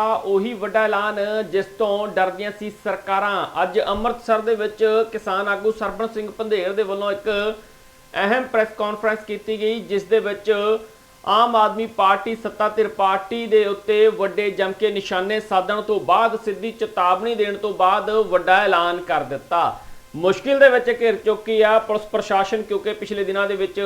ਆ ਉਹੀ ਵੱਡਾ ਐਲਾਨ ਜਿਸ ਤੋਂ ਡਰਦੀਆਂ ਸੀ ਸਰਕਾਰਾਂ। ਅੱਜ ਅੰਮ੍ਰਿਤਸਰ ਦੇ ਵਿੱਚ ਕਿਸਾਨ ਆਗੂ ਸਰਬਣ ਸਿੰਘ ਪੰਧੇਰ ਦੇ ਵੱਲੋਂ ਇੱਕ ਅਹਿਮ ਪ੍ਰੈਸ ਕਾਨਫਰੰਸ ਕੀਤੀ ਗਈ, ਜਿਸ ਦੇ ਵਿੱਚ ਆਮ ਆਦਮੀ ਪਾਰਟੀ ਸੱਤਾ ਧਿਰ ਪਾਰਟੀ ਦੇ ਉੱਤੇ ਵੱਡੇ ਜਮ ਕੇ ਨਿਸ਼ਾਨੇ ਸਾਧਣ ਤੋਂ ਬਾਅਦ, ਸਿੱਧੀ ਚੇਤਾਵਨੀ ਦੇਣ ਤੋਂ ਬਾਅਦ ਵੱਡਾ ਐਲਾਨ ਕਰ ਦਿੱਤਾ। ਮੁਸ਼ਕਿਲ ਦੇ ਵਿੱਚ ਘਿਰ ਚੁੱਕੀ ਆ ਪੁਲਿਸ ਪ੍ਰਸ਼ਾਸਨ, ਕਿਉਂਕਿ ਪਿਛਲੇ ਦਿਨਾਂ ਦੇ ਵਿੱਚ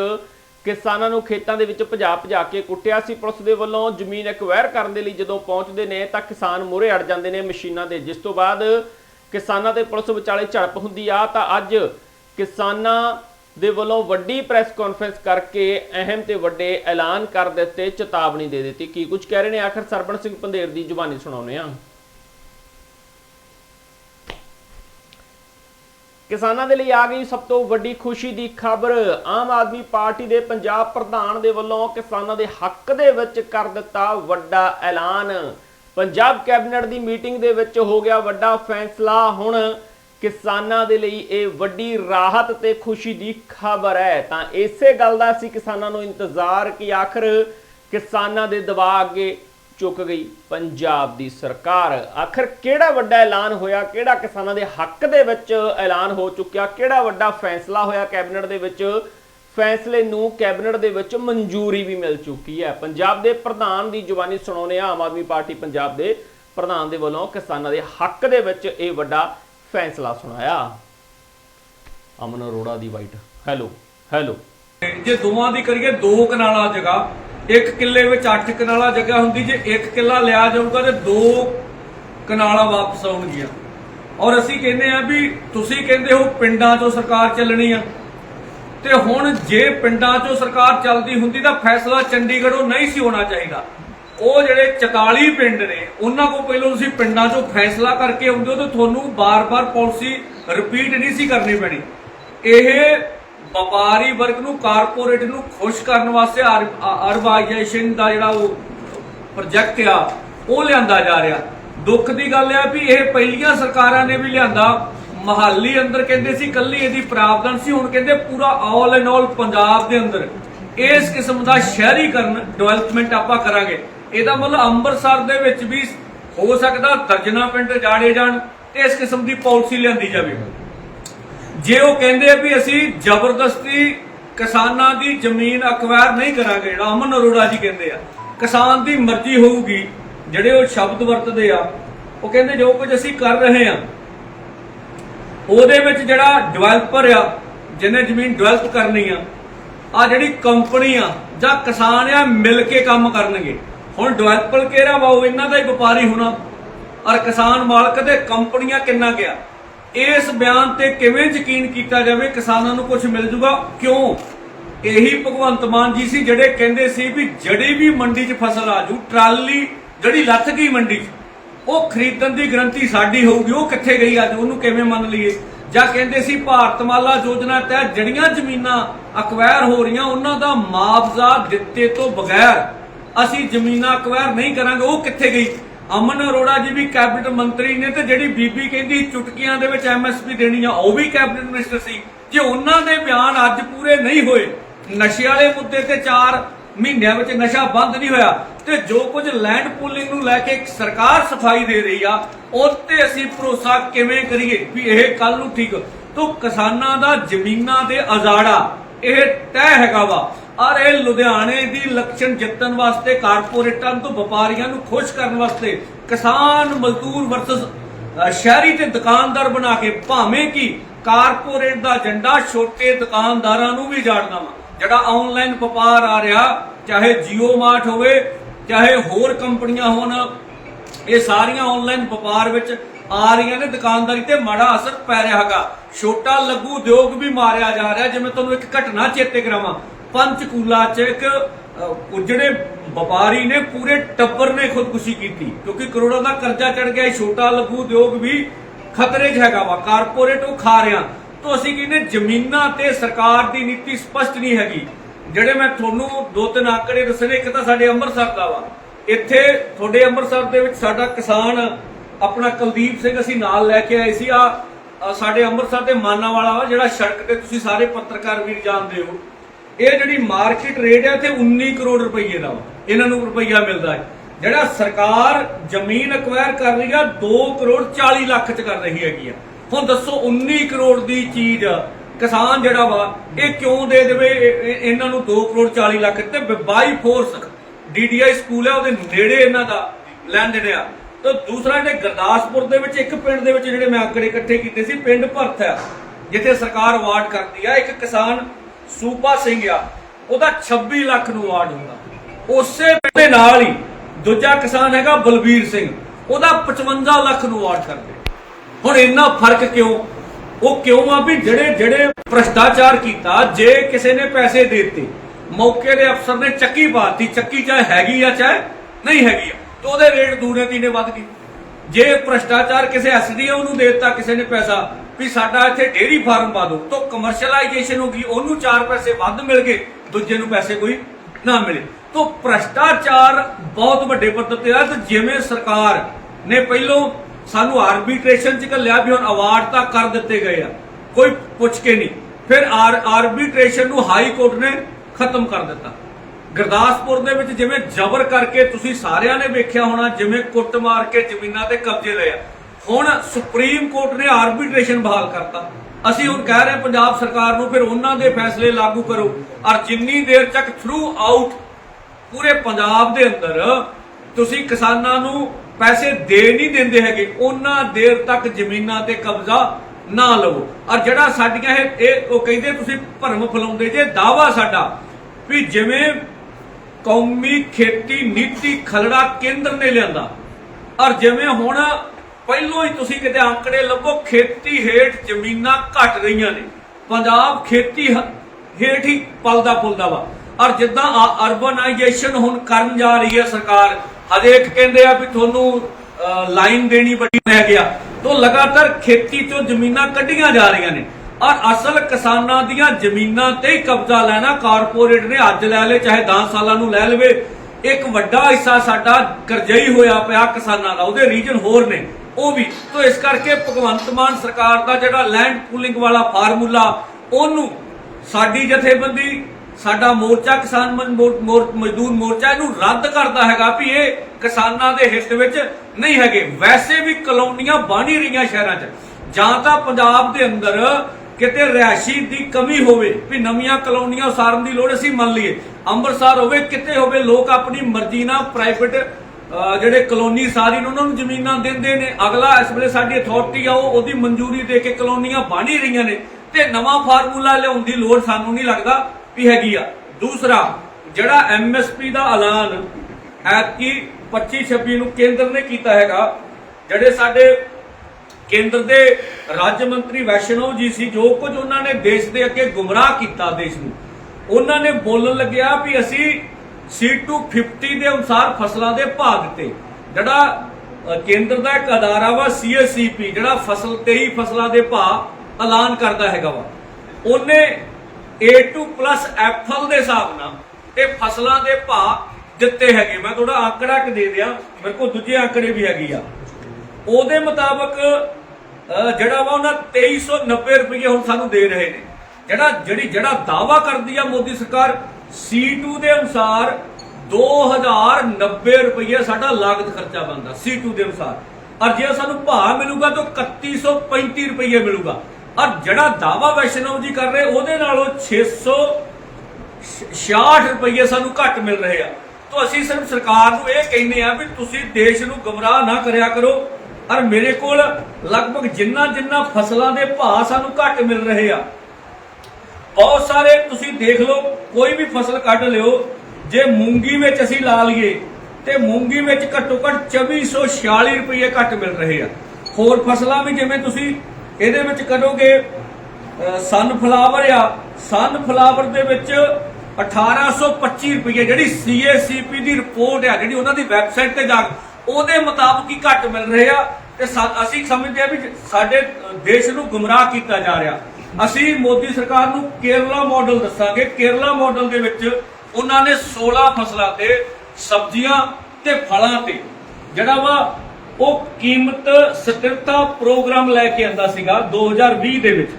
ਕਿਸਾਨਾਂ ਨੂੰ ਖੇਤਾਂ ਦੇ ਵਿੱਚ ਭਜਾ ਭਜਾ ਕੇ ਕੁੱਟਿਆ ਸੀ। ਪੁਲਿਸ ਦੇ ਵੱਲੋਂ ਜ਼ਮੀਨ ਐਕਵਾਇਰ ਕਰਨ ਦੇ ਲਈ ਜਦੋਂ ਪਹੁੰਚਦੇ ਨੇ ਤਾਂ ਕਿਸਾਨ ਮੂਹਰੇ ਅੜ ਜਾਂਦੇ ਨੇ ਮਸ਼ੀਨਾਂ ਦੇ, ਜਿਸ ਤੋਂ ਬਾਅਦ ਕਿਸਾਨਾਂ ਤੇ ਪੁਲਿਸ ਵਿਚਾਲੇ ਝੜਪ ਹੁੰਦੀ ਆ। ਤਾਂ ਅੱਜ ਕਿਸਾਨਾਂ ਦੇ ਵੱਲੋਂ ਵੱਡੀ ਪ੍ਰੈਸ ਕਾਨਫਰੰਸ ਕਰਕੇ ਅਹਿਮ ਤੇ ਵੱਡੇ ਐਲਾਨ ਕਰ ਦਿੱਤੇ, ਚੇਤਾਵਨੀ ਦੇ ਦਿੱਤੀ। ਕੀ ਕੁਝ ਕਹਿ ਰਹੇ ਨੇ? ਆਖਰ ਸਰਬਣ ਸਿੰਘ ਪੰਧੇਰ ਦੀ ਜ਼ੁਬਾਨੀ ਸੁਣਾਉਂਦੇ ਆ ਕਿਸਾਨਾਂ ਦੇ ਲਈ ਆ ਗਈ ਸਭ ਤੋਂ ਵੱਡੀ ਖੁਸ਼ੀ ਦੀ ਖਬਰ। ਆਮ ਆਦਮੀ ਪਾਰਟੀ ਦੇ ਪੰਜਾਬ ਪ੍ਰਧਾਨ ਦੇ ਵੱਲੋਂ ਕਿਸਾਨਾਂ ਦੇ ਹੱਕ ਦੇ ਵਿੱਚ ਕਰ ਦਿੱਤਾ ਵੱਡਾ ਐਲਾਨ। ਪੰਜਾਬ ਕੈਬਨਿਟ ਦੀ ਮੀਟਿੰਗ ਦੇ ਵਿੱਚ ਹੋ ਗਿਆ ਵੱਡਾ ਫੈਸਲਾ। ਹੁਣ ਕਿਸਾਨਾਂ ਦੇ ਲਈ ਇਹ ਵੱਡੀ ਰਾਹਤ ਤੇ ਖੁਸ਼ੀ ਦੀ ਖਬਰ ਹੈ। ਤਾਂ ਇਸੇ ਗੱਲ ਦਾ ਅਸੀਂ ਕਿਸਾਨਾਂ ਨੂੰ ਇੰਤਜ਼ਾਰ ਕਿ ਆਖਰ ਕਿਸਾਨਾਂ ਦੇ ਦਬਾਅ ਅੱਗੇ ਚੁੱਕ ਗਈ। ਪੰਜਾਬ ਦੀ ਸਰਕਾਰ ਆਖਰ ਕਿਹੜਾ ਵੱਡਾ ਐਲਾਨ ਹੋਇਆ? ਕਿਹੜਾ ਕਿਸਾਨਾਂ ਦੇ ਹੱਕ ਦੇ ਵਿੱਚ ਐਲਾਨ ਹੋ ਚੁੱਕਿਆ? ਕਿਹੜਾ ਵੱਡਾ ਫੈਸਲਾ ਹੋਇਆ ਕੈਬਨਿਟ ਦੇ ਵਿੱਚ? ਫੈਸਲੇ ਨੂੰ ਕੈਬਨਿਟ ਦੇ ਵਿੱਚ ਮਨਜ਼ੂਰੀ ਵੀ ਮਿਲ ਚੁੱਕੀ ਹੈ। ਪੰਜਾਬ ਦੇ ਪ੍ਰਧਾਨ ਦੀ ਜ਼ੁਬਾਨੀ ਸੁਣਾਉਂਦੇ ਆ ਆਮ ਆਦਮੀ ਪਾਰਟੀ ਪੰਜਾਬ ਦੇ ਪ੍ਰਧਾਨ ਦੇ ਵੱਲੋਂ ਕਿਸਾਨਾਂ ਦੇ ਹੱਕ ਦੇ ਵਿੱਚ ਇਹ ਵੱਡਾ ਫੈਸਲਾ ਸੁਣਾਇਆ। ਅਮਨ ਅਰੋੜਾ ਦੀ ਵਾਈਟ। Hello hello. ਜੇ ਦੋਵਾਂ ਦੀ ਕਰੀਏ ਦੋ ਕਨਾਲਾ ਜਗ੍ਹਾ ਇੱਕ ਕਿੱਲੇ ਵਿੱਚ 8 ਕਨਾਲਾ ਜਗ੍ਹਾ ਹੁੰਦੀ, ਜੇ ਇੱਕ ਕਿੱਲਾ ਲਿਆ ਜਾਊਗਾ ਤੇ ਦੋ ਕਨਾਲਾ ਵਾਪਸ ਆਉਣਗੀਆਂ। ਔਰ ਅਸੀਂ ਕਹਿੰਦੇ ਆ ਵੀ ਤੁਸੀਂ ਕਹਿੰਦੇ ਹੋ ਪਿੰਡਾਂ 'ਚੋਂ ਸਰਕਾਰ ਚੱਲਣੀ ਆ। ਤੇ ਹੁਣ ਜੇ ਪਿੰਡਾਂ 'ਚੋਂ ਸਰਕਾਰ ਚੱਲਦੀ ਹੁੰਦੀ ਤਾਂ ਫੈਸਲਾ ਚੰਡੀਗੜ੍ਹੋਂ ਨਹੀਂ ਸੀ ਹੋਣਾ ਚਾਹੀਦਾ। ਉਹ ਜਿਹੜੇ 44 ਪਿੰਡ ਨੇ, ਉਹਨਾਂ ਕੋਲ ਪਹਿਲਾਂ ਤੁਸੀਂ ਪਿੰਡਾਂ 'ਚੋਂ ਫੈਸਲਾ ਕਰਕੇ ਆਉਂਦੇ ਹੋ ਤਾਂ ਤੁਹਾਨੂੰ ਬਾਰ-ਬਾਰ ਪਾਲਿਸੀ ਰਿਪੀਟ ਨਹੀਂ ਸੀ ਕਰਨੀ ਪੈਣੀ। ਇਹ ਵਪਾਰੀ ਵਰਗ ਨੂੰ ਕਾਰਪੋਰੇਟ ਨੂੰ ਖੁਸ਼ ਕਰਨ ਵਾਸਤੇ ਅਰਬਾਈਜੇਸ਼ਨ ਦਾ ਜਿਹੜਾ ਉਹ ਪ੍ਰੋਜੈਕਟ ਆ, ਉਹ ਲਿਆਂਦਾ ਜਾ ਰਿਹਾ। ਦੁੱਖ ਦੀ ਗੱਲ ਆ ਵੀ ਇਹ ਪਹਿਲੀਆਂ ਸਰਕਾਰਾਂ ਨੇ ਵੀ ਲਿਆਂਦਾ। ਮਹਾਲੀ ਅੰਦਰ ਕਹਿੰਦੇ ਸੀ, ਕੱਲੀ ਇਹਦੀ ਪ੍ਰਾਵਧਾਨ ਸੀ, ਹੁਣ ਕਹਿੰਦੇ ਪੂਰਾ ਆਲ ਐਂਡ ਆਲ ਪੰਜਾਬ ਦੇ ਅੰਦਰ। ਇਸ ਕਿਸਮ ਦਾ ਸ਼ਹਿਰੀਕਰਨ ਡਿਵੈਲਪਮੈਂਟ ਆਪਾਂ ਕਰਾਂਗੇ। ਇਹਦਾ ਮਤਲਬ ਅੰਮ੍ਰਿਤਸਰ ਦੇ ਵਿੱਚ ਵੀ ਹੋ ਸਕਦਾ ਦਰਜਨਾ ਪਿੰਡ ਜਾੜੇ ਜਾਣ ਤੇ ਇਸ ਕਿਸਮ ਦੀ ਪਾਲਿਸੀ ਲਿਆਂਦੀ ਜਾਵੇ। ਜੇ ਉਹ ਕਹਿੰਦੇ ਆ ਵੀ ਅਸੀਂ ਜ਼ਬਰਦਸਤੀ ਕਿਸਾਨਾਂ ਦੀ ਜ਼ਮੀਨ ਅਕਵਾਇਰ ਨਹੀਂ ਕਰਾਂਗੇ, ਜਿਹੜਾ ਅਮਨ ਅਰੋੜਾ ਜੀ ਕਹਿੰਦੇ ਆ, ਕਿਸਾਨ ਦੀ ਮਰਜ਼ੀ ਹੋਊਗੀ, ਜਿਹੜੇ ਉਹ ਸ਼ਬਦ ਵਰਤਦੇ ਆ, ਉਹ ਕਹਿੰਦੇ ਜੋ ਕੁਝ ਅਸੀਂ ਕਰ ਰਹੇ ਆ, ਉਹਦੇ ਵਿੱਚ ਜਿਹੜਾ ਡਿਵੈਲਪਰ ਆ, ਜਿਹਨੇ ਜ਼ਮੀਨ ਡਿਵੈਲਪ ਕਰਨੀ ਆ ਆ ਜਿਹੜੀ ਕੰਪਨੀ ਆ, ਜਾਂ ਕਿਸਾਨ ਆ, ਮਿਲ ਕੇ ਕੰਮ ਕਰਨਗੇ। ਹੁਣ ਡਿਵੈਲਪਰ ਕਿਹੜਾ ਵਾ, ਉਹ ਇਹਨਾਂ ਦਾ ਹੀ ਵਪਾਰੀ ਹੋਣਾ, ਔਰ ਕਿਸਾਨ ਮਾਲਕ ਤੇ ਕੰਪਨੀਆਂ ਕਿੰਨਾ ਗਿਆ ਇਸ ਬਿਆਨ ਤੇ ਕਿਵੇਂ ਯਕੀਨ ਕੀਤਾ ਜਾਵੇ? ਕਿਸਾਨਾਂ ਨੂੰ ਕੁਝ ਮਿਲ ਜੂਗਾ? ਕਿਉਂ? ਇਹੀ ਭਗਵੰਤ ਮਾਨ ਜੀ ਸੀ ਜਿਹੜੇ ਕਹਿੰਦੇ ਸੀ ਵੀ ਜਿਹੜੀ ਵੀ ਮੰਡੀ 'ਚ ਫਸਲ ਆਜੂ ਟਰਾਲੀ ਜਿਹੜੀ ਲੱਥ ਗਈ ਮੰਡੀ 'ਚ, ਉਹ ਖਰੀਦਣ ਦੀ ਗਰੰਟੀ ਸਾਡੀ ਹੋਊਗੀ, ਉਹ ਕਿੱਥੇ ਗਈ ਅੱਜ? ਉਹਨੂੰ ਕਿਵੇਂ ਮੰਨ ਲਈਏ? ਜਾਂ ਕਹਿੰਦੇ ਸੀ ਭਾਰਤਮਾਲਾ ਯੋਜਨਾ ਤਹਿਤ ਜਿਹੜੀਆਂ ਜ਼ਮੀਨਾਂ ਅਕਵਾਇਰ ਹੋ ਰਹੀਆਂ, ਉਹਨਾਂ ਦਾ ਮੁਆਵਜ਼ਾ ਦਿੱਤੇ ਤੋਂ ਬਗੈਰ ਅਸੀਂ ਜ਼ਮੀਨਾਂ ਅਕਵਾਇਰ ਨਹੀਂ ਕਰਾਂਗੇ, ਉਹ ਕਿੱਥੇ ਗਈ? ਅਮਨ ਅਰੋੜਾ ਜੀ ਵੀ ਕੈਬਨਿਟ ਮੰਤਰੀ ਨੇ ਤੇ ਜਿਹੜੀ ਬੀਬੀ ਕਹਿੰਦੀ ਚੁਟਕੀਆਂ ਦੇ ਵਿੱਚ ਐਮਐਸਪੀ ਦੇਣੀ ਆ ਉਹ ਵੀ ਕੈਬਨਿਟ ਮਿਨਿਸਟਰ ਸੀ। ਜੇ ਉਹਨਾਂ ਦੇ ਬਿਆਨ ਅੱਜ ਪੂਰੇ ਨਹੀਂ ਹੋਏ, ਨਸ਼ੇ ਵਾਲੇ ਮੁੱਦੇ ਤੇ 4 ਮਹੀਨਿਆਂ ਵਿੱਚ ਨਸ਼ਾ ਬੰਦ ਨਹੀਂ ਹੋਇਆ, ਤੇ ਜੋ ਕੁਝ ਲੈਂਡ ਪੂਲਿੰਗ ਨੂੰ ਲੈ ਕੇ ਸਰਕਾਰ ਸਫ਼ਾਈ ਦੇ ਰਹੀ ਆ ਉਹ ਤੇ ਅਸੀਂ ਭਰੋਸਾ ਕਿਵੇਂ ਕਰੀਏ ਵੀ ਇਹ ਕੱਲ ਨੂੰ ਠੀਕ ਤੋਂ ਕਿਸਾਨਾਂ ਦਾ ਜ਼ਮੀਨਾਂ ਦੇ ਅਜ਼ਾੜਾ, ਇਹ ਤੈਅ ਹੈਗਾ ਵਾ। ਔਰ ਇਹ ਲੁਧਿਆਣੇ ਦੀ ਇਲੈਕਸ਼ਨ ਜਿੱਤਣ ਵਾਸਤੇ, ਕਾਰਪੋਰੇਟਾਂ ਤੋਂ ਵਪਾਰੀਆਂ ਨੂੰ ਖੁਸ਼ ਕਰਨ ਵਾਸਤੇ ਕਿਸਾਨ ਮਜ਼ਦੂਰ ਵਰਸਸ ਸ਼ਹਿਰੀ ਤੇ ਦੁਕਾਨਦਾਰ ਬਣਾ ਕੇ ਭਾਵੇਂ ਕਿ ਕਾਰਪੋਰੇਟ ਦਾ ਏਜੰਡਾ ਛੋਟੇ ਦੁਕਾਨਦਾਰਾਂ ਨੂੰ ਵੀ ਜਾੜਨਾ ਵਾ। ਜਿਹੜਾ ਆਨਲਾਈਨ ਵਪਾਰ ਆ ਰਿਹਾ, ਚਾਹੇ ਜੀਓ ਮਾਰਟ ਹੋਵੇ, ਚਾਹੇ ਹੋਰ ਕੰਪਨੀਆਂ ਹੋਣ, ਇਹ ਸਾਰੀਆਂ ਆਨਲਾਈਨ ਵਪਾਰ ਵਿੱਚ ਆ ਰਹੀਆਂ ਨੇ। ਦੁਕਾਨਦਾਰੀ ਤੇ ਮਾੜਾ ਅਸਰ ਪੈ ਰਿਹਾ ਹੈਗਾ। ਛੋਟਾ ਲਘੂ ਉਦਯੋਗ ਵੀ ਮਾਰਿਆ ਜਾ ਰਿਹਾ, ਜਿਵੇਂ ਤੁਹਾਨੂੰ ਇੱਕ ਘਟਨਾ ਚੇਤੇ ਕਰਾਵਾਂ। ਪੰਚਕੂਲਾ 'ਚ ਇੱਕ ਜਿਹੜੇ ਵਪਾਰੀ ਨੇ, ਪੂਰੇ ਟੱਬਰ ਨੇ ਖੁਦਕੁਸ਼ੀ ਕੀਤੀ। ਕਿਉਂਕਿ ਕਰੋੜਾਂ ਦਾ ਕਰਜ਼ਾ ਚੜ ਗਿਆ, ਇਹ ਛੋਟਾ ਲਘੂ ਉਦਯੋਗ ਵੀ ਖਤਰੇ 'ਚ ਹੈਗਾ ਵਾ, ਕਾਰਪੋਰੇਟ ਉਹ ਖਾ ਰਿਆ ਤੋਂ ਅਸੀਂ ਕਹਿੰਦੇ ਜ਼ਮੀਨਾਂ ਤੇ ਸਰਕਾਰ ਦੀ ਨੀਤੀ ਸਪਸ਼ਟ ਨਹੀਂ ਹੈਗੀ। ਜਿਹੜੇ ਮੈਂ ਤੁਹਾਨੂੰ ਦੋ ਤਿੰਨ ਆંકੜੇ ਦੱਸਣੇ, ਇੱਕ ਤਾਂ ਸਾਡੇ ਅੰਮ੍ਰਿਤਸਰ ਦਾ ਵਾ। ਇੱਥੇ ਤੁਹਾਡੇ ਅੰਮ੍ਰਿਤਸਰ ਦੇ ਵਿੱਚ ਸਾਡਾ ਕਿਸਾਨ, ਆਪਣਾ ਕੁਲਦੀਪ ਸਿੰਘ ਅਸੀਂ ਨਾਲ ਲੈ ਕੇ ਆਏ ਸੀ। ਆ ਸਾਡੇ ਅੰਮ੍ਰਿਤਸਰ ਦੇ ਮਾਨਾ ਵਾਲਾ ਵਾ, ਜਿਹੜਾ ਸੜਕ ਤੇ ਤੁਸੀਂ ਸਾਰੇ ਪੱਤਰਕਾਰ ਵੀਰ ਜਾਣਦੇ ਹੋ। ਇਹ ਜਿਹੜੀ ਮਾਰਕੀਟ ਰੇਟ ਹੈ, ਇੱਥੇ 19 ਕਰੋੜ ਰੁਪਏ ਦਾ ਵਾ। ਇਹਨਾਂ ਨੂੰ ਰੁਪਈਆ ਮਿਲਦਾ ਹੈ। ਜਿਹੜਾ ਸਰਕਾਰ ਜ਼ਮੀਨ ਅਕਵਾਇਰ ਕਰ ਰਹੀ ਆ 2 ਕਰੋੜ 40 ਲੱਖ ਚ ਕਰ ਰਹੀ ਹੈਗੀ ਆ। ਹੁਣ ਦੱਸੋ 19 ਕਰੋੜ ਦੀ ਚੀਜ਼ ਕਿਸਾਨ ਜਿਹੜਾ ਵਾ, ਇਹ ਕਿਉਂ ਦੇ ਦੇਵੇ? ਇਹਨਾਂ ਨੂੰ 2 ਕਰੋੜ 40 ਲੱਖ ਤੇ ਬਾਈ ਫੋਰਸ ਡੀਡੀਆਈ ਸਕੂਲ ਹੈ ਉਹਦੇ ਨੇੜੇ ਇਹਨਾਂ ਦਾ ਲੈਣ ਦੇਣਿਆ ਤੇ ਦੂਸਰਾ, ਜਿਹੜੇ ਗੁਰਦਾਸਪੁਰ ਦੇ ਵਿੱਚ, ਇੱਕ ਪਿੰਡ ਦੇ ਵਿੱਚ ਜਿਹੜੇ ਮੈਂ ਅੰਕੜੇ ਇਕੱਠੇ ਕੀਤੇ ਸੀ, ਪਿੰਡ ਭਰਥ ਆ, ਜਿੱਥੇ ਸਰਕਾਰ ਅਵਾਰਡ ਕਰਦੀ ਆ, ਇੱਕ ਕਿਸਾਨ ਸੂਪਾ ਸਿੰਘ ਆ, ਉਹਦਾ 26 ਲੱਖ ਨੂੰ ਅਵਾਰਡ ਹੁੰਦਾ। ਉਸੇ ਦੇ ਨਾਲ ਹੀ ਦੂਜਾ ਕਿਸਾਨ ਹੈਗਾ ਬਲਬੀਰ ਸਿੰਘ, ਉਹਦਾ 55 ਲੱਖ ਨੂੰ ਅਵਾਰਡ ਕਰਦੇ। ਹੁਣ ਇੰਨਾ ਫ਼ਰਕ ਕਿਉਂ? ਉਹ ਕਿਉਂ ਆ ਵੀ ਜਿਹੜੇ ਜਿਹੜੇ ਭ੍ਰਸ਼ਟਾਚਾਰ ਕੀਤਾ, ਜੇ ਕਿਸੇ ਨੇ ਪੈਸੇ ਦੇ ਦਿੱਤੇ, ਮੌਕੇ ਦੇ ਅਫਸਰ ਨੇ ਚੱਕੀ ਪਾਤੀ ਚੱਕੀ ਚਾਹੇ ਹੈਗੀ ਆ, ਚਾਹੇ ਨਹੀਂ ਹੈਗੀ ਆ, ਤੇ ਉਹਦੇ ਰੇਟ ਦੂਨੇ ਤੀਨੇ ਵੱਧ ਗਏ। ਜੇ ਭ੍ਰਸ਼ਟਾਚਾਰ ਕਿਸੇ ਐਸਡੀਓ ਨੂੰ ਦੇ ਦਿੱਤਾ, ਕਿਸੇ ਨੇ ਪੈਸਾ ਵੀ ਸਾਡਾ ਇੱਥੇ ਡੇਰੀ ਫਾਰਮ ਪਾ ਦਿਓ, ਤਾਂ ਕਮਰਸ਼ੀਅਲਾਈਜੇਸ਼ਨ ਹੋ ਗਈ, ਉਹਨੂੰ 4 ਪੈਸੇ ਵੱਧ ਮਿਲ ਗਏ, ਦੂਜੇ ਨੂੰ ਪੈਸੇ ਕੋਈ ਨਾ ਮਿਲੇ। ਤਾਂ ਭ੍ਰਸ਼ਟਾਚਾਰ ਬਹੁਤ ਵੱਡੇ ਪੱਧਰ ਤੇ ਆ, ਤੇ ਜਿਵੇਂ ਸਰਕਾਰ ਨੇ ਪਹਿਲੋਂ ਸਾਨੂੰ ਆਰਬਿਟ੍ਰੇਸ਼ਨ ਚ ਘੱਲਿਆ ਵੀ ਹੁਣ ਅਵਾਰਡ ਤਾਂ ਕਰ ਦਿੱਤੇ ਗਏ ਆ, ਕੋਈ ਪੁੱਛ ਕੇ ਨਹੀਂ। ਫਿਰ ਆਰਬੀਟ੍ਰੇਸ਼ਨ ਨੂੰ ਹਾਈ ਕੋਰਟ ਨੇ ਖਤਮ ਕਰ ਦਿੱਤਾ। ਗੁਰਦਾਸਪੁਰ ਦੇ ਵਿੱਚ ਜਿਵੇਂ ਜ਼ਬਰ ਕਰਕੇ ਤੁਸੀਂ ਸਾਰਿਆਂ ਨੇ ਵੇਖਿਆ ਹੋਣਾ, ਜਿਵੇਂ ਕੁੱਟ ਮਾਰ ਕੇ ਜ਼ਮੀਨਾਂ ਤੇ ਕਬਜ਼ੇ ਲਏ ਆ ਹੁਣ ਸੁਪਰੀਮ ਕੋਰਟ ਨੇ ਆਰਬਿਟ੍ਰੇਸ਼ਨ ਬਹਾਲ ਕਰਤਾ। ਅਸੀਂ ਹੁਣ ਕਹਿ ਰਹੇ ਪੰਜਾਬ ਸਰਕਾਰ ਨੂੰ ਫਿਰ ਉਹਨਾਂ ਦੇ ਫੈਸਲੇ ਲਾਗੂ ਕਰੋ। ਔਰ ਜਿੰਨੀ ਦੇਰ ਤੱਕ ਥਰੂ ਆਊਟ ਪੂਰੇ ਪੰਜਾਬ ਦੇ ਅੰਦਰ ਤੁਸੀਂ ਕਿਸਾਨਾਂ ਨੂੰ ਪੈਸੇ ਦੇ ਨਹੀਂ ਦਿੰਦੇ ਹੈਗੇ, ਉਹਨਾਂ ਦੇਰ ਤੱਕ ਜ਼ਮੀਨਾਂ ਤੇ ਕਬਜ਼ਾ ਨਾ ਲਵੋ। ਔਰ ਜਿਹੜਾ ਸਾਡੀਆਂ ਇਹ ਉਹ ਕਹਿੰਦੇ ਤੁਸੀਂ ਭਰਮ ਫਲਾਉਂਦੇ ਜੇ ਦਾਵਾ ਸਾਡਾ ਵੀ ਜਿਵੇਂ ਕੌਮੀ ਖੇਤੀ ਨੀਤੀ ਖਲੜਾ ਕੇਂਦਰ ਨੇ ਲਿਆਂਦਾ। ਔਰ ਜਿਵੇਂ ਹੁਣ ਪਹਿਲੋਂ ਹੀ ਤੁਸੀਂ ਕਿਤੇ ਅੰਕੜੇ ਲੱਭੋ, ਖੇਤੀ ਹੇਠ ਜ਼ਮੀਨਾਂ ਘਟ ਰਹੀਆਂ ਨੇ। ਪੰਜਾਬ ਖੇਤੀ ਹੇਠ ਹੀ ਪਲਦਾ ਫੁੱਲਦਾ ਵਾ। ਔਰ ਜਿੱਦਾਂ ਅਰਬਨਾਈਜੇਸ਼ਨ ਹੁਣ ਕਰਨ ਜਾ ਰਹੀ ਹੈ ਸਰਕਾਰ, ਹਰੇਕ ਕਹਿੰਦੇ ਆ ਵੀ ਤੁਹਾਨੂੰ ਲਾਈਨ ਦੇਣੀ ਬੜੀ ਰਹਿ ਗਿਆ। ਤੋਂ ਲਗਾਤਾਰ ਖੇਤੀ ਤੋਂ ਜ਼ਮੀਨਾਂ ਕੱਢੀਆਂ ਜਾ ਰਹੀਆਂ ਨੇ। ਔਰ ਅਸਲ ਕਿਸਾਨਾਂ ਦੀਆਂ ਜ਼ਮੀਨਾਂ ਤੇ ਕਬਜ਼ਾ ਲੈਣਾ ਕਾਰਪੋਰੇਟ ਨੇ ਅੱਜ ਲੈ ਲੇ ਚਾਹੇ 10 ਸਾਲਾਂ ਨੂੰ ਲੈ ਲਵੇ। ਇੱਕ ਵੱਡਾ ਹਿੱਸਾ ਸਾਡਾ ਕਰਜ਼ਈ ਹੋਇਆ ਪਿਆ ਕਿਸਾਨਾਂ ਦਾ, ਉਹਦੇ ਰੀਜਨ ਹੋਰ ਨੇ। ਉਹ ਵੀ। ਤੋਂ ਇਸ ਕਰਕੇ ਭਗਵੰਤ ਮਾਨ ਸਰਕਾਰ ਦਾ ਜਿਹੜਾ ਲੈਂਡ ਪੂਲਿੰਗ ਵਾਲਾ ਫਾਰਮੂਲਾ, ਉਹਨੂੰ ਸਾਡੀ ਜਥੇਬੰਦੀ, ਸਾਡਾ ਮੋਰਚਾ, ਕਿਸਾਨ ਮਜ਼ਦੂਰ ਮੋਰਚਾ ਇਹਨੂੰ ਰੱਦ ਕਰਦਾ ਹੈਗਾ ਵੀ ਇਹ ਕਿਸਾਨਾਂ ਦੇ ਹਿੱਤ ਵਿੱਚ ਨਹੀਂ ਹੈਗੇ। ਵੈਸੇ ਵੀ ਕਲੋਨੀਆਂ ਬਣ ਹੀ ਰਹੀਆਂ ਸ਼ਹਿਰਾਂ 'ਚ। ਜਾਂ ਤਾਂ ਪੰਜਾਬ ਦੇ ਅੰਦਰ ਕਿਤੇ ਰਿਹਾਇਸ਼ੀ ਦੀ ਕਮੀ ਹੋਵੇ ਵੀ ਨਵੀਆਂ ਕਲੋਨੀਆਂ ਉਸਾਰਨ ਦੀ ਲੋੜ ਅਸੀਂ ਮੰਨ ਲਈਏ। ਅੰਮ੍ਰਿਤਸਰ ਹੋਵੇ, ਕਿਤੇ ਹੋਵੇ, ਲੋਕ ਆਪਣੀ ਮਰਜ਼ੀ ਨਾਲ ਪ੍ਰਾਈਵੇਟ ਜਿਹੜੇ ਕਲੋਨੀ ਸਾਰੀ ਨੇ ਉਹਨਾਂ ਨੂੰ ਜ਼ਮੀਨਾਂ ਦਿੰਦੇ ਨੇ। ਅਗਲਾ ਇਸ ਵੇਲੇ ਸਾਡੀ ਅਥਾਰਟੀ ਆ, ਉਹ ਉਹਦੀ ਮਨਜ਼ੂਰੀ ਦੇ ਕੇ ਕਲੋਨੀਆਂ ਬਣ ਹੀ ਰਹੀਆਂ ਨੇ ਤੇ ਨਵਾਂ ਫਾਰਮੂਲਾ ਲਿਆਉਣ ਦੀ ਲੋੜ ਸਾਨੂੰ ਨਹੀਂ ਲੱਗਦਾ ਵੀ ਹੈਗੀ ਆ। ਦੂਸਰਾ, ਜਿਹੜਾ ਐਮਐਸਪੀ ਦਾ ਐਲਾਨ ਐਤਕੀ 25 26 ਨੂੰ ਕੇਂਦਰ ਨੇ ਕੀਤਾ ਹੈਗਾ, ਜਿਹੜੇ ਸਾਡੇ ਕੇਂਦਰ ਦੇ ਰਾਜ ਮੰਤਰੀ ਵੈਸ਼ਨੋ ਜੀ ਸੀ, ਜੋ ਕੁਝ ਉਹਨਾਂ ਨੇ ਦੇਸ਼ ਦੇ ਅੱਗੇ ਗੁੰਮਰਾਹ ਕੀਤਾ ਦੇਸ਼ ਨੂੰ, ਉਹਨਾਂ ਨੇ ਬੋਲਣ ਲੱਗਿਆ ਵੀ ਅਸੀਂ C250 ਦੇ ਅਨੁਸਾਰ ਫਸਲਾਂ ਦੇ ਭਾਅ ਦਿੱਤੇ। ਜਿਹੜਾ ਕੇਂਦਰ ਦਾ ਇੱਕ ਅਦਾਰਾ ਵਾ CSCP ਜਿਹੜਾ ਫਸਲ ਤੇ ਹੀ ਫਸਲਾਂ ਦੇ ਭਾਅ ਐਲਾਨ ਕਰਦਾ ਹੈਗਾ ਵਾ। ਉਹਨੇ A2 ਦੇ ਹਿਸਾਬ ਨਾਲ ਇਹ ਫਸਲਾਂ ਦੇ ਭਾਅ ਦਿੱਤੇ ਹੈਗੇ। ਮੈਂ ਥੋੜਾ ਆંકੜਾ ਕਿ ਦੇ ਦਿਆਂ, ਮੇਰੇ ਕੋਲ ਦੂਜੇ ਆંકੜੇ ਵੀ ਹੈਗੇ ਆ। ਉਹਦੇ ਮੁਤਾਬਕ ਜਿਹੜਾ ਵਾ ਉਹਨਾਂ 2390 ਰੁਪਏ ਹੁਣ ਸਾਨੂੰ ਦੇ ਰਹੇ ਨੇ। ਜਿਹੜਾ, ਜਿਹੜੀ, ਜਿਹੜਾ ਦਾਵਾ ਕਰਦੀ ਆ ਮੋਦੀ ਸਰਕਾਰ C2 ਦੇ ਅਨੁਸਾਰ 2090 ਰੁਪਏ ਸਾਡਾ ਲਾਗਤ ਖਰਚਾ ਬਣਦਾ C2 ਦੇ ਅਨੁਸਾਰ। ਔਰ ਜੇ ਸਾਨੂੰ ਭਾਅ ਮਿਲੂਗਾ ਤਾਂ 3135 ਰੁਪਏ ਮਿਲੂਗਾ। ਔਰ ਜਿਹੜਾ ਦਾਵਾ ਵੈਸ਼ਨਵ ਜੀ ਕਰ ਰਹੇ, ਉਹਦੇ ਨਾਲੋਂ 600 66 ਰੁਪਏ ਸਾਨੂੰ ਘੱਟ ਮਿਲ ਰਹੇ ਆ। ਤਾਂ ਅਸੀਂ ਸਿਰਫ ਸਰਕਾਰ ਨੂੰ ਇਹ ਕਹਿੰਦੇ ਆ ਵੀ ਤੁਸੀਂ ਦੇਸ਼ ਨੂੰ ਗਮਰਾਹ ਨਾ ਕਰਿਆ ਕਰੋ। ਔਰ ਮੇਰੇ ਕੋਲ ਲਗਭਗ ਜਿੰਨਾ ਜਿੰਨਾ ਫਸਲਾਂ ਦੇ ਭਾਅ ਸਾਨੂੰ ਘੱਟ ਮਿਲ ਰਹੇ ਆ, ਬਹੁਤ ਸਾਰੇ ਤੁਸੀਂ ਦੇਖ ਲਓ, ਕੋਈ ਵੀ ਫਸਲ ਕੱਢ ਲਿਓ ਜੇ ਮੂੰਗੀ ਵਿੱਚ ਅਸੀਂ ਲਾ ਲਈਏ, ਤੇ ਮੂੰਗੀ ਵਿੱਚ ਘੱਟੋ ਘੱਟ 2446 ਰੁਪਏ ਘੱਟ ਮਿਲ ਰਹੇ ਆ। ਹੋਰ ਫਸਲਾਂ ਵੀ ਜਿਵੇਂ ਤੁਸੀਂ ਇਹਦੇ ਵਿੱਚ ਕੱਢੋਗੇ ਸਨਫਲਾਵਰ ਆ ਸਨਫਲਾਵਰ ਦੇ ਵਿੱਚ 1825 ਰੁਪਏ ਜਿਹੜੀ CACP ਦੀ ਰਿਪੋਰਟ ਆ, ਜਿਹੜੀ ਉਹਨਾਂ ਦੀ ਵੈਬਸਾਈਟ ਤੇ ਜਾ ਉਹਦੇ ਮੁਤਾਬਕ ਹੀ ਘੱਟ ਮਿਲ ਰਹੇ ਆ। ਤੇ ਅਸੀਂ ਸਮਝਦੇ ਆ ਵੀ ਸਾਡੇ ਦੇਸ਼ ਨੂੰ ਗੁੰਮਰਾਹ ਕੀਤਾ ਜਾ ਰਿਹਾ। ਅਸੀਂ ਮੋਦੀ ਸਰਕਾਰ ਨੂੰ ਕੇਰਲਾ ਮਾਡਲ ਦੱਸਾਂਗੇ। ਕੇਰਲਾ ਮਾਡਲ ਦੇ ਵਿੱਚ ਉਹਨਾਂ ਨੇ 16 ਫਸਲਾਂ ਤੇ, ਸਬਜ਼ੀਆਂ ਤੇ ਫਲਾਂ ਤੇ। ਜਿਹੜਾ ਵਾ, ਉਹ ਕੀਮਤ ਸਥਿਰਤਾ ਪ੍ਰੋਗਰਾਮ ਲੈ ਕੇ ਆਂਦਾ ਸੀਗਾ 2020 ਦੇ ਵਿੱਚ।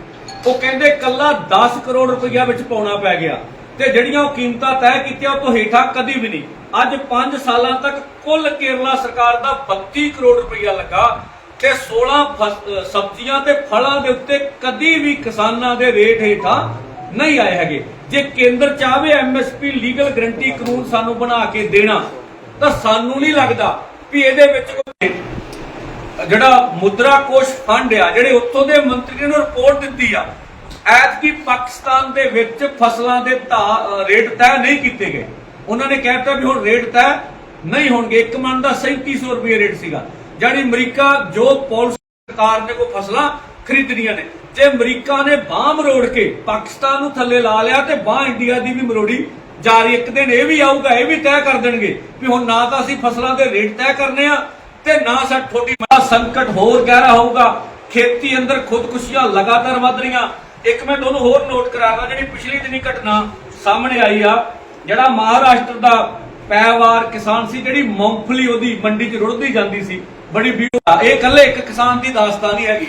ਉਹ ਕਹਿੰਦੇ ਕੱਲਾ 10 ਕਰੋੜ ਰੁਪਈਆ ਵਿੱਚ ਪਾਉਣਾ ਪੈ ਗਿਆ। ਤੇ ਜਿਹੜੀਆਂ ਉਹ ਕੀਮਤਾਂ ਤੈਅ ਕੀਤੀਆਂ, ਉਹ ਤੋਂ ਹੇਠਾਂ ਕਦੀ ਵੀ ਨਹੀਂ। ਅੱਜ 5 ਸਾਲਾਂ ਤੱਕ ਕੁੱਲ ਕੇਰਲਾ ਸਰਕਾਰ ਦਾ 32 ਕਰੋੜ ਰੁਪਈਆ ਲੱਗਾ ਤੇ 16 ਫਸ- ਅਹ ਸਬਜ਼ੀਆਂ ਤੇ ਫਲਾਂ ਦੇ ਉੱਤੇ ਕਦੀ ਵੀ ਕਿਸਾਨਾਂ ਦੇ ਰੇਟ ਹੇਠਾਂ ਨਹੀਂ ਆਏ ਹੈਗੇ। ਜੇ ਕੇਂਦਰ ਚਾਹਵੇ ਐਮਐਸਪੀ ਲੀਗਲ ਗਰੰਟੀ ਕਾਨੂੰਨ ਸਾਨੂੰ ਬਣਾ ਕੇ ਦੇਣਾ, ਤਾਂ ਸਾਨੂੰ ਨਹੀਂ ਲੱਗਦਾ ਵੀ ਇਹਦੇ ਵਿੱਚ ਜਿਹੜਾ ਮੁਦਰਾ ਕੋਸ਼ ਫੰਡ ਆ, ਜਿਹੜੇ ਉੱਥੋਂ ਦੇ ਮੰਤਰੀ ਨੂੰ ਰਿਪੋਰਟ ਦਿੱਤੀ ਆ ਐਤਕੀ ਪਾਕਿਸਤਾਨ ਦੇ ਵਿੱਚ ਫਸਲਾਂ ਦੇ ਰੇਟ ਤੈਅ ਨਹੀਂ ਕੀਤੇ ਗਏ। ਉਹਨਾਂ ਨੇ ਕਹਿਤਾ ਵੀ ਹੁਣ ਰੇਟ ਤੈਅ ਨਹੀਂ ਹੋਣਗੇ। ਇੱਕ ਮਨ ਦਾ 3700 ਰੁਪਏ ਰੇਟ ਸੀਗਾ। ਜਾਨੀ ਅਮਰੀਕਾ, ਜੋ ਪੌਲਿਸ ਸਰਕਾਰ ਨੇ ਕੋ ਫਸਲਾਂ ਖਰੀਦਣੀਆਂ ਨੇ। ਜੇ ਅਮਰੀਕਾ ਨੇ ਬਾਹ ਮਰੋੜ ਕੇ ਪਾਕਿਸਤਾਨ ਨੂੰ ਥੱਲੇ ਲਾ ਲਿਆ ਤੇ ਬਾਹ ਇੰਡੀਆ ਦੀ ਵੀ ਮਰੋੜੀ ਜਾਰੀ ਇੱਕ ਦਿਨ ਇਹ ਵੀ ਆਊਗਾ, ਇਹ ਵੀ ਤੈਅ ਕਰ ਦੇਣਗੇ ਵੀ ਹੁਣ ਨਾ ਤਾਂ ਅਸੀਂ ਫਸਲਾਂ ਦੇ ਰੇਟ ਤੈਅ ਕਰਨੇ ਆ ਤੇ ਨਾ ਸਾ ਥੋੜੀ ਬੜਾ ਸੰਕਟ ਹੋਰ ਗਹਿਰਾ ਹੋਊਗਾ। ਖੇਤੀ ਅੰਦਰ ਖੁਦਕੁਸ਼ੀਆਂ ਲਗਾਤਾਰ ਵੱਧ ਰਹੀਆਂ। ਇੱਕ ਮੈਂ ਤੁਹਾਨੂੰ ਹੋਰ ਨੋਟ ਕਰਾਂਗਾ, ਜਿਹੜੀ ਪਿਛਲੀ ਦਿਨੀ ਘਟਨਾ ਸਾਹਮਣੇ ਆਈ ਆ, ਜਿਹੜਾ ਮਹਾਰਾਸ਼ਟਰ ਦਾ ਪੈਵਾਰ ਕਿਸਾਨ ਸੀ, ਜਿਹੜੀ ਮੂੰਗਫਲੀ ਉਹਦੀ ਮੰਡੀ 'ਚ ਰੁੜਦੀ ਜਾਂਦੀ ਸੀ, ਬੜੀ ਵੀਡੀਓ ਇਹ ਇਕੱਲੇ ਇੱਕ ਕਿਸਾਨ ਦੀ ਦਾਸਤਾਨ ਨਹੀਂ ਹੈਗੀ।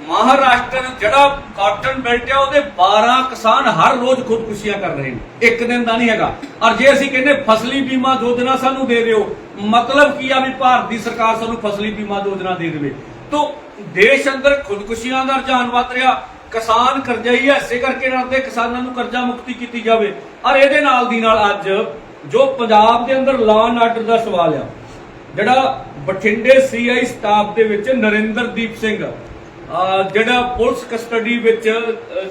ਮਹਾਰਾਸ਼ਟਰ ਜਿਹੜਾ ਕਾਟਨ ਬੈਲਟ ਆ, ਉਹਦੇ 12 ਕਿਸਾਨ ਹਰ ਰੋਜ਼ ਖੁਦਕੁਸ਼ੀਆਂ ਕਰ ਰਹੇ ਨੇ। ਇੱਕ ਦਿਨ ਦਾ ਨਹੀਂ ਹੈਗਾ। ਔਰ ਜੇ ਅਸੀਂ ਕਹਿੰਦੇ ਫਸਲੀ ਬੀਮਾ ਯੋਜਨਾ ਸਾਨੂੰ ਦੇ ਦਿਓ, ਮਤਲਬ ਕੀ ਆ ਵੀ ਭਾਰਤ ਦੀ ਸਰਕਾਰ ਸਾਨੂੰ ਫਸਲੀ ਬੀਮਾ ਯੋਜਨਾ ਦੇ ਦੇਵੇ? ਤੋਂ ਦੇਸ਼ ਅੰਦਰ ਖੁਦਕੁਸ਼ੀਆਂ ਦਾ ਰੁਝਾਨ ਵੱਧ ਰਿਹਾ। ਕਿਸਾਨ ਕਰਜ਼ਾਈ ਐ ਇਸੇ ਕਰਕੇ ਡਰਦੇ ਕਿਸਾਨਾਂ ਨੂੰ ਕਰਜ਼ਾ ਮੁਕਤੀ ਕੀਤੀ ਜਾਵੇ। ਔਰ ਇਹਦੇ ਨਾਲ ਦੀ ਨਾਲ ਅੱਜ ਜੋ ਪੰਜਾਬ ਦੇ ਅੰਦਰ ਲਾਅ ਐਂਡ ਆਰਡਰ ਦਾ ਸਵਾਲ ਆ, ਜਿਹੜਾ ਬਠਿੰਡੇ ਸੀਆਈ ਸਟਾਫ ਦੇ ਵਿੱਚ ਨਰਿੰਦਰਦੀਪ ਸਿੰਘ ਜਿਹੜਾ ਪੁਲਿਸ ਕਸਟਡੀ ਵਿੱਚ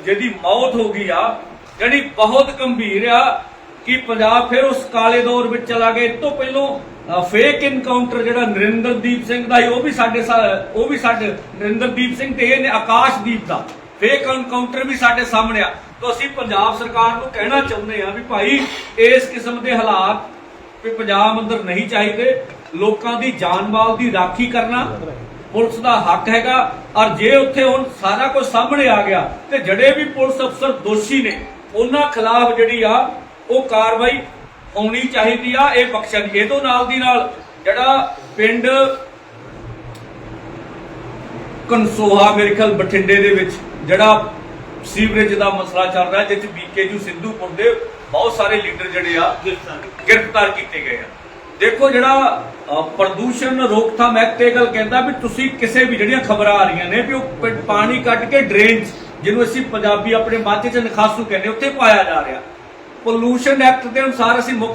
ਜਿਹਦੀ ਮੌਤ ਹੋ ਗਈ ਆ ਜਿਹੜੀ ਬਹੁਤ ਗੰਭੀਰ ਆ, ਕਿ ਪੰਜਾਬ ਫਿਰ ਉਸ ਕਾਲੇ ਦੌਰ ਵਿੱਚ ਚਲਾ ਗਿਆ ਇਹ ਤੋਂ ਪਹਿਲਾਂ ਫੇਕ ਇਨਕਾਊਂਟਰ ਜਿਹੜਾ ਨਰਿੰਦਰਦੀਪ ਸਿੰਘ ਦਾ ਉਹ ਵੀ ਸਾਡੇ ਉਹ ਵੀ ਸਾਡੇ ਨਰਿੰਦਰਦੀਪ ਸਿੰਘ ਤੇ ਇਹ ਨੇ ਆਕਾਸ਼ਦੀਪ ਦਾ। ਫੇਕ ਇਨਕਾਊਂਟਰ ਵੀ ਸਾਡੇ ਸਾਹਮਣੇ ਆ। ਤਾਂ ਅਸੀਂ ਪੰਜਾਬ ਸਰਕਾਰ ਨੂੰ ਕਹਿਣਾ ਚਾਹੁੰਦੇ ਆ ਵੀ ਭਾਈ, ਇਸ ਕਿਸਮ ਦੇ ਹਾਲਾਤ ਵੀ ਪੰਜਾਬ ਅੰਦਰ ਨਹੀਂ ਚਾਹੀਦੇ। ਲੋਕਾਂ ਦੀ ਜਾਨ ਮਾਲ ਦੀ ਰਾਖੀ ਕਰਨਾ ਪੁਲਿਸ ਦਾ ਹੱਕ ਹੈਗਾ। ਔਰ ਜੇ ਉੱਥੇ ਹੁਣ ਸਾਰਾ ਕੁਝ ਸਾਹਮਣੇ ਆ ਗਿਆ ਤੇ ਜਿਹੜੇ ਵੀ ਪੁਲਿਸ ਅਫਸਰ ਦੋਸ਼ੀ ਨੇ ਉਹਨਾਂ ਖਿਲਾਫ ਜਿਹੜੀ ਆ ਉਹ ਕਾਰਵਾਈ ਹੋਣੀ ਚਾਹੀਦੀ ਆ ਇਹ ਬਖਸ਼ਣ ਇਹ ਤੋਂ ਨਾਲ ਦੀ ਨਾਲ ਜਿਹੜਾ ਪਿੰਡ ਕਨਸੋਹਾ ਮੇਰੇ ਖਿਆਲ ਬਠਿੰਡੇ ਦੇ ਵਿੱਚ ਜਿਹੜਾ ਸੀਵਰੇਜ ਦਾ ਮਸਲਾ ਚੱਲ ਰਿਹਾ ਜਿਸ ਚ ਬੀਕੇਯੂ ਸਿੱਧੂਪੁਰ ਦੇ ਬਹੁਤ ਸਾਰੇ ਲੀਡਰ ਜਿਹੜੇ ਆ ਗ੍ਰਿਫਤਾਰ ਕੀਤੇ ਗਏ ਆ। ਦੇਖੋ ਜਿਹੜਾ ਪ੍ਰਦੂਸ਼ਣ ਰੋਕਥਾਮ ਐਕਟ ਇਹ ਗੱਲ ਕਹਿੰਦਾ ਵੀ ਤੁਸੀਂ ਕਿਸੇ ਵੀ ਜਿਹੜੀਆਂ ਖਬਰਾਂ ਆ ਰਹੀਆਂ ਨੇ ਵੀ ਉਹ ਪਾਣੀ ਕੱਢ ਕੇ ਡਰੇਨ ਜਿਹਨੂੰ ਅਸੀਂ ਪੰਜਾਬੀ ਆਪਣੇ ਮਾਝੇ 'ਚ ਨਖਾਸੂ ਕਹਿੰਦੇ, ਉੱਥੇ ਪਾਇਆ ਜਾ ਰਿਹਾ। ਪੋਲੂਸ਼ਨ ਐਕਟ ਦੇ ਅਨੁਸਾਰ ਅਸੀਂ ਮੁੱਖ